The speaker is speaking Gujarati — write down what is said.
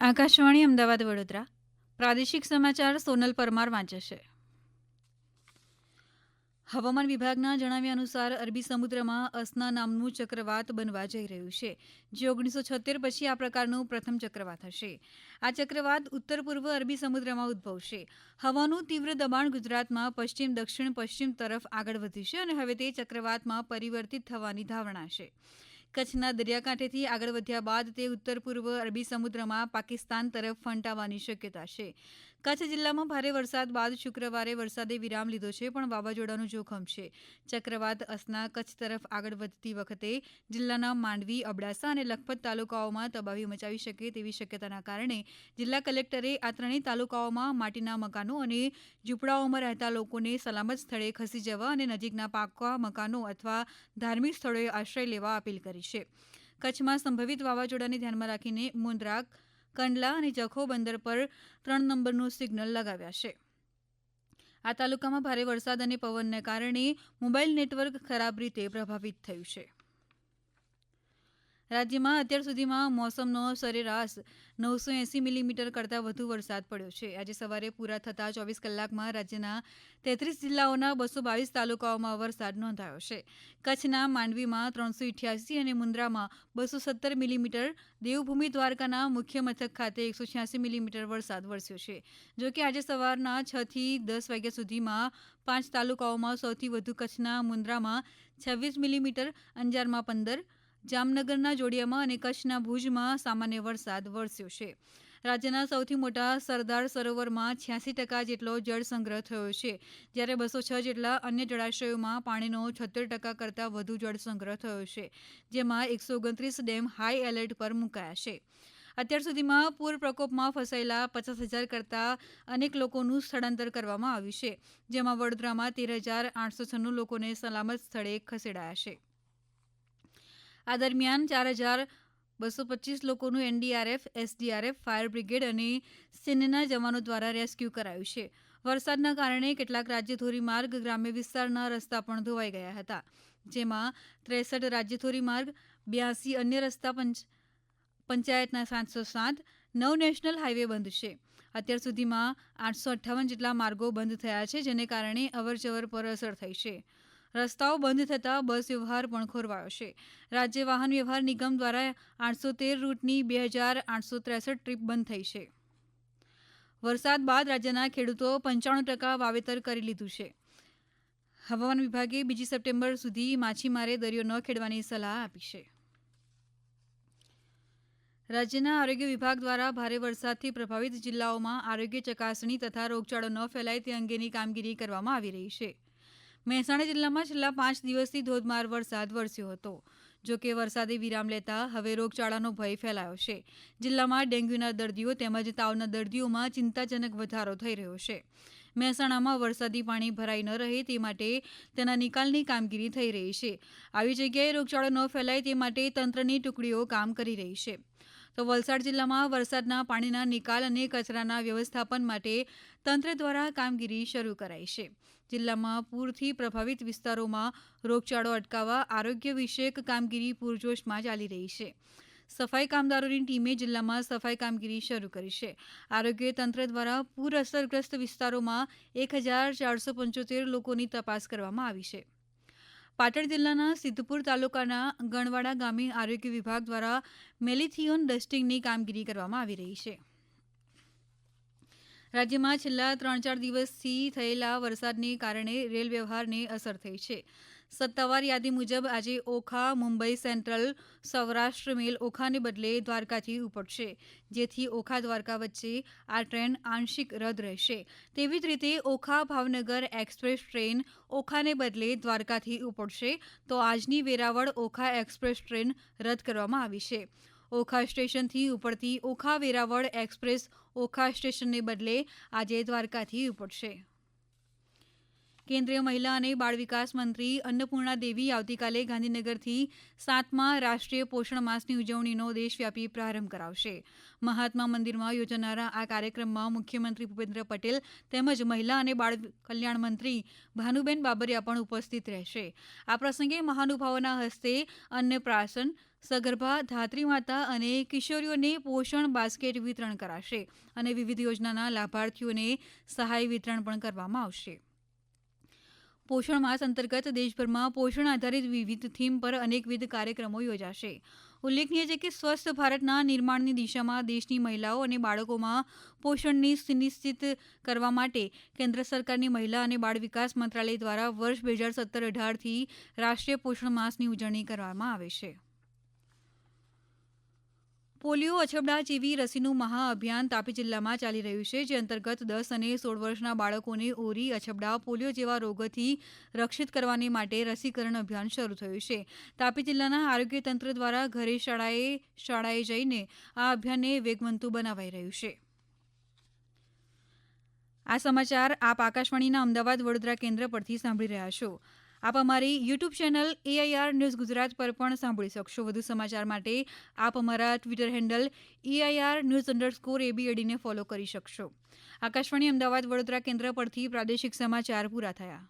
આકાશવાણી અમદાવાદ વડોદરા પ્રાદેશિક સમાચાર સોનલ પરમાર વાંચે છે. હવામાન વિભાગના જણાવ્યા અનુસાર અરબી સમુદ્રમાં અસના નામનું ચક્રવાત બનવા જઈ રહ્યું છે, જે ઓગણીસો છોત્તેર પછી આ પ્રકારનું પ્રથમ ચક્રવાત હશે. આ ચક્રવાત ઉત્તર પૂર્વ અરબી સમુદ્રમાં ઉદ્ભવશે. હવાનું તીવ્ર દબાણ ગુજરાતમાં પશ્ચિમ દક્ષિણ પશ્ચિમ તરફ આગળ વધ્યું છે અને હવે તે ચક્રવાતમાં પરિવર્તિત થવાની ધારણા છે. કચ્છના દરિયાકાંઠેથી આગળ વધ્યા બાદ તે ઉત્તર પૂર્વ અરબી સમુદ્રમાં પાકિસ્તાન તરફ ફંટાવાની શક્યતા છે. કચ્છ જિલ્લામાં ભારે વરસાદ બાદ શુક્રવારે વરસાદે વિરામ લીધો છે, પણ વાવાઝોડાનું જોખમ છે. ચક્રવાત, અસના, કચ્છ તરફ આગળ વધતી વખતે જિલ્લાના માંડવી, અબડાસા અને લખપત તાલુકાઓમાં તબાહી મચાવી શકે તેવી શક્યતાના કારણે જિલ્લા કલેક્ટરે આ ત્રણેય તાલુકાઓમાં માટીના મકાનો અને ઝૂંપડાઓમાં રહેતા લોકોને સલામત સ્થળે ખસી જવા અને નજીકના પાકા મકાનો અથવા ધાર્મિક સ્થળોએ આશ્રય લેવા અપીલ કરી છે. કચ્છમાં સંભવિત વાવાઝોડાને ધ્યાનમાં રાખીને મુંદ્રા કંડલા અને જખૌ બંદર પર ત્રણ નંબરનું સિગ્નલ લગાવ્યા છે. આ તાલુકામાં ભારે વરસાદ અને પવનને કારણે મોબાઈલ નેટવર્ક ખરાબ રીતે પ્રભાવિત થયું છે. રાજ્યમાં અત્યાર સુધીમાં મોસમનો સરેરાશ નવસો એંસી મિલીમીટર કરતાં વધુ વરસાદ પડ્યો છે. આજે સવારે પૂરા થતાં ચોવીસ કલાકમાં રાજ્યના તેત્રીસ જિલ્લાઓના બસો બાવીસ તાલુકાઓમાં વરસાદ નોંધાયો છે. કચ્છના માંડવીમાં ત્રણસો ઇઠ્યાસી અને મુન્દ્રામાં બસો સત્તર મિલીમીટર, દેવભૂમિ દ્વારકાના મુખ્ય મથક ખાતે એકસો છ્યાસી મિલીમીટર વરસાદ વરસ્યો છે. જોકે આજે સવારના છ થી દસ વાગ્યા સુધીમાં પાંચ તાલુકાઓમાં સૌથી વધુ કચ્છના મુન્દ્રામાં છવ્વીસ મિલીમીટર, અંજારમાં પંદર જામનગરના જોડિયામાં અને કચ્છના ભુજમાં સામાન્ય વરસાદ વરસ્યો છે. રાજ્યના સૌથી મોટા સરદાર સરોવરમાં છ્યાસી ટકા જેટલો જળસંગ્રહ થયો છે. જ્યારે બસો છ જેટલા અન્ય જળાશયોમાં પાણીનો છોતેર ટકા કરતાં વધુ જળસંગ્રહ થયો છે, જેમાં એકસો ઓગણત્રીસ ડેમ હાઈ એલર્ટ પર મુકાયા છે. અત્યાર સુધીમાં પૂર પ્રકોપમાં ફસાયેલા પચાસ હજાર કરતાં અનેક લોકોનું સ્થળાંતર કરવામાં આવ્યું છે, જેમાં વડોદરામાં તેર હજાર આઠસો છન્નું લોકોને સલામત સ્થળે ખસેડાયા છે. આ દરમિયાન ચાર હજાર બસો પચીસ લોકોનું એનડીઆરએફ, એસડીઆરએફ, ફાયર બ્રિગેડ અને સેનાના જવાનો દ્વારા રેસ્ક્યુ કરાયું છે. વરસાદના કારણે કેટલાક રાજ્ય ધોરીમાર્ગ ગ્રામ્ય વિસ્તારના રસ્તા પણ ધોવાઈ ગયા હતા, જેમાં ત્રેસઠ રાજ્ય ધોરીમાર્ગ, બ્યાસી અન્ય રસ્તા પંચાયતના સાતસો સાત, નવ નેશનલ હાઈવે બંધ છે. અત્યાર સુધીમાં આઠસો અઠ્ઠાવન જેટલા માર્ગો બંધ થયા છે, જેને કારણે અવરજવર પર અસર થઈ છે. રસ્તાઓ બંધ થતાં બસ વ્યવહાર પણ ખોરવાયો છે. રાજ્ય વાહન વ્યવહાર નિગમ દ્વારા આઠસો તેર રૂટની બે હજાર આઠસો ત્રેસઠ ટ્રીપ બંધ થઈ છે. વરસાદ બાદ રાજ્યના ખેડૂતો પંચાણું ટકા વાવેતર કરી લીધું છે. હવામાન વિભાગે બીજી સપ્ટેમ્બર સુધી માછીમારે દરિયો ન ખેડવાની સલાહ આપી છે. રાજ્યના આરોગ્ય વિભાગ દ્વારા ભારે વરસાદથી પ્રભાવિત જિલ્લાઓમાં આરોગ્ય ચકાસણી તથા રોગચાળો ન ફેલાય તે અંગેની કામગીરી કરવામાં આવી રહી છે. મહેસાણા જિલ્લામાં છેલ્લા પાંચ દિવસથી ધોધમાર વરસાદ વરસ્યો હતો. જો કે વરસાદે વિરામ લેતા હવે રોગચાળાનો ભય ફેલાયો છે. જિલ્લામાં ડેન્ગ્યુના દર્દીઓ તેમજ તાવના દર્દીઓમાં ચિંતાજનક વધારો થઈ રહ્યો છે. મહેસાણામાં વરસાદી પાણી ભરાઈ ન રહે તે માટે તેના નિકાલની કામગીરી થઈ રહી છે. આવી જગ્યાએ રોગચાળો ન ફેલાય તે માટે તંત્રની ટુકડીઓ કામ કરી રહી છે. તો વલસાડ જિલ્લામાં વરસાદના પાણીના નિકાલ અને કચરાના વ્યવસ્થાપન માટે તંત્ર દ્વારા કામગીરી શરૂ કરાઈ છે. જિલ્લામાં પૂરથી પ્રભાવિત વિસ્તારોમાં રોગચાળો અટકાવવા આરોગ્ય વિષયક કામગીરી પૂરજોશમાં ચાલી રહી છે. સફાઈ કામદારોની ટીમે જિલ્લામાં સફાઈ કામગીરી શરૂ કરી છે. આરોગ્ય તંત્ર દ્વારા પૂર અસરગ્રસ્ત વિસ્તારોમાં એક હજાર ચારસો પંચોતેર લોકોની તપાસ કરવામાં આવી છે. પાટણ જિલ્લાના સિદ્ધપુર તાલુકાના ગણવાડા ગામે આરોગ્ય વિભાગ દ્વારા મેલિથિયોન ડસ્ટિંગની કામગીરી કરવામાં આવી રહી છે. રાજ્યમાં છેલ્લા ત્રણ ચાર દિવસથી થયેલા વરસાદને કારણે રેલ વ્યવહારને અસર થઈ છે. સત્તાવાર યાદી મુજબ આજે ઓખા, મુંબઈ સેન્ટ્રલ, સૌરાષ્ટ્ર મેલ ઓખાને બદલે દ્વારકાથી ઉપડશે, જેથી ઓખા દ્વારકા વચ્ચે આ ટ્રેન આંશિક રદ રહેશે. તેવી જ રીતે ઓખા ભાવનગર એક્સપ્રેસ ટ્રેન ઓખાને બદલે દ્વારકાથી ઉપડશે, તો આજની વેરાવળ ઓખા એક્સપ્રેસ ટ્રેન રદ કરવામાં આવી છે. ઓખા સ્ટેશનથી ઉપડતી ઓખા વેરાવળ એક્સપ્રેસ ઓખા સ્ટેશનને બદલે આજે દ્વારકાથી ઉપડશે. કેન્દ્રીય મહિલા અને બાળ વિકાસ મંત્રી અન્નપૂર્ણા દેવી આવતીકાલે ગાંધીનગરથી સાતમા રાષ્ટ્રીય પોષણ માસની ઉજવણીનો દેશવ્યાપી પ્રારંભ કરાવશે. મહાત્મા મંદિરમાં યોજાનારા આ કાર્યક્રમમાં મુખ્યમંત્રી ભૂપેન્દ્ર પટેલ તેમજ મહિલા અને બાળ કલ્યાણ મંત્રી ભાનુબેન બાબરિયા પણ ઉપસ્થિત રહેશે. આ પ્રસંગે મહાનુભાવોના હસ્તે અન્નપ્રાશન સગર્ભા, ધાત્રી માતા અને કિશોરીઓને પોષણ બાસ્કેટ વિતરણ કરાશે અને વિવિધ યોજનાના લાભાર્થીઓને સહાય વિતરણ પણ કરવામાં આવશે. પોષણ માસ અંતર્ગત દેશભરમાં પોષણ આધારિત વિવિધ થીમ પર અનેકવિધ કાર્યક્રમો યોજાશે. ઉલ્લેખનીય છે કે સ્વસ્થ ભારતના નિર્માણની દિશામાં દેશની મહિલાઓ અને બાળકોમાં પોષણની સુનિશ્ચિત કરવા માટે કેન્દ્ર સરકારની મહિલા અને બાળ વિકાસ મંત્રાલય દ્વારા વર્ષ બે હજાર સત્તર અઢારથી રાષ્ટ્રીય પોષણ માસની ઉજવણી કરવામાં આવે છે. પોલિયો અછબડા જેવી રસીનું મહાઅભિયાન તાપી જિલ્લામાં ચાલી રહ્યું છે, જે અંતર્ગત દસ અને સોળ વર્ષના બાળકોને ઓરી, અછબડા, પોલિયો જેવા રોગોથી રક્ષિત કરવાની માટે રસીકરણ અભિયાન શરૂ થયું છે. તાપી જિલ્લાના આરોગ્ય તંત્ર દ્વારા ઘરે શાળાએ શાળાએ જઈને આ અભિયાનને વેગવંતુ બનાવાઈ રહ્યું છે. આ સમાચાર આપ આકાશવાણીના અમદાવાદ વડોદરા કેન્દ્ર પરથી સાંભળી રહ્યા છો. આપ અમારી YouTube channel AIR news Gujarat પર પણ સાંભળી શકશો. વધુ સમાચાર માટે આપ અમારા Twitter handle AIR news underscore એબીએડીને follow કરી શકશો. આકાશવાણી અમદાવાદ વડોદરા કેન્દ્ર પરથી પ્રાદેશિક સમાચાર પૂરા થયા.